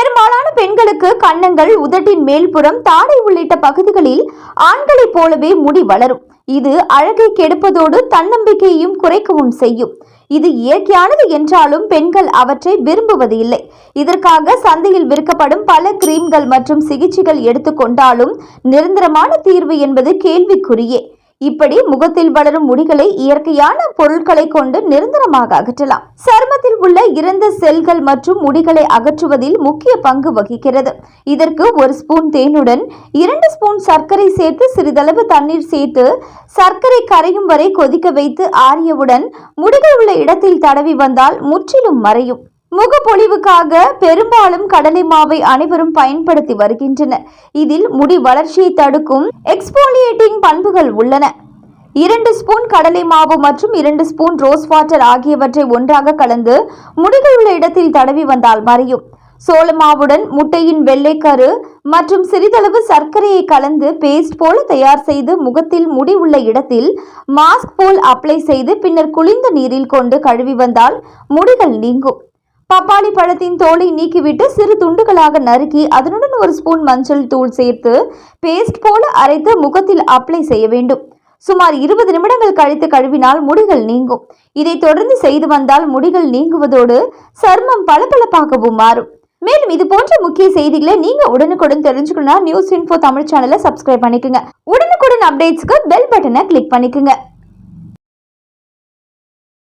பெரும்பாலான பெண்களுக்கு கன்னங்கள் உதட்டின் மேல்புறம் தாடை உள்ளிட்ட பகுதிகளில் ஆண்களைப் போலவே முடி வளரும். இது அழகை கெடுப்பதோடு தன்னம்பிக்கையையும் குறைக்கவும் செய்யும். இது இயற்கையானது என்றாலும் பெண்கள் அவற்றை விரும்புவது இல்லை இதற்காக சந்தையில் விற்கப்படும் பல கிரீம்கள் மற்றும் சிகிச்சைகள் எடுத்துக்கொண்டாலும் நிரந்தரமான தீர்வு என்பது கேள்விக்குரியே இப்படி முகத்தில் வளரும் முடிகளை இயற்கையான பொருட்களை கொண்டு நிரந்தரமாக அகற்றலாம். சருமத்தில் உள்ள இறந்த செல்கள் மற்றும் முடிகளை அகற்றுவதில் முக்கிய பங்கு வகிக்கிறது. இதற்கு ஒரு ஸ்பூன் தேனுடன் இரண்டு ஸ்பூன் சர்க்கரை சேர்த்து சிறிதளவு தண்ணீர் சேர்த்து சர்க்கரை கரையும் வரை கொதிக்க வைத்து ஆறியவுடன் முடிகள் உள்ள இடத்தில் தடவி வந்தால் முற்றிலும் மறையும். முகப்பொலிவுக்காக பெரும்பாலும் கடலை மாவை அனைவரும் பயன்படுத்தி வருகின்றனர். இதில் முடி வளர்ச்சியை தடுக்கும் எக்ஸ்போலியேட்டிங் பண்புகள் உள்ளன. இரண்டு ஸ்பூன் கடலை மாவு மற்றும் இரண்டு ஸ்பூன் ரோஸ் வாட்டர் ஆகியவற்றை ஒன்றாக கலந்து முடிகள் உள்ள இடத்தில் தடவி வந்தால் மறையும் சோள மாவுடன் முட்டையின் வெள்ளைக்கரு மற்றும் சிறிதளவு சர்க்கரையை கலந்து பேஸ்ட் போல தயார் செய்து முகத்தில் முடி உள்ள இடத்தில் மாஸ்க் போல் அப்ளை செய்து பின்னர் குளிர்ந்த நீரில் கொண்டு கழுவி வந்தால் முடிகள் நீங்கும். பப்பாளி பழத்தின் தோலை நீக்கிவிட்டு சிறு துண்டுகளாக நறுக்கி அதனுடன் ஒரு ஸ்பூன் மஞ்சள் தூள் சேர்த்து பேஸ்ட் போல அரைத்து முகத்தில் அப்ளை செய்ய வேண்டும். சுமார் இருபது நிமிடங்கள் கழித்து கழுவினால் முடிகள் நீங்கும். இதை தொடர்ந்து செய்து வந்தால் முடிகள் நீங்குவதோடு சர்மம் பளபளப்பாகவும் மாறும். மேலும் இது போன்ற முக்கிய செய்திகளை நீங்க உடனுக்குடன் தெரிஞ்சுக்கணும்னா நியூஸ் இன்ஃபோ தமிழ் சேனலை சப்ஸ்கிரைப் பண்ணிக்கோங்க. உடனுக்குடன் அப்டேட்ஸ்க்கு பெல் பட்டனை கிளிக் பண்ணிக்கோங்க.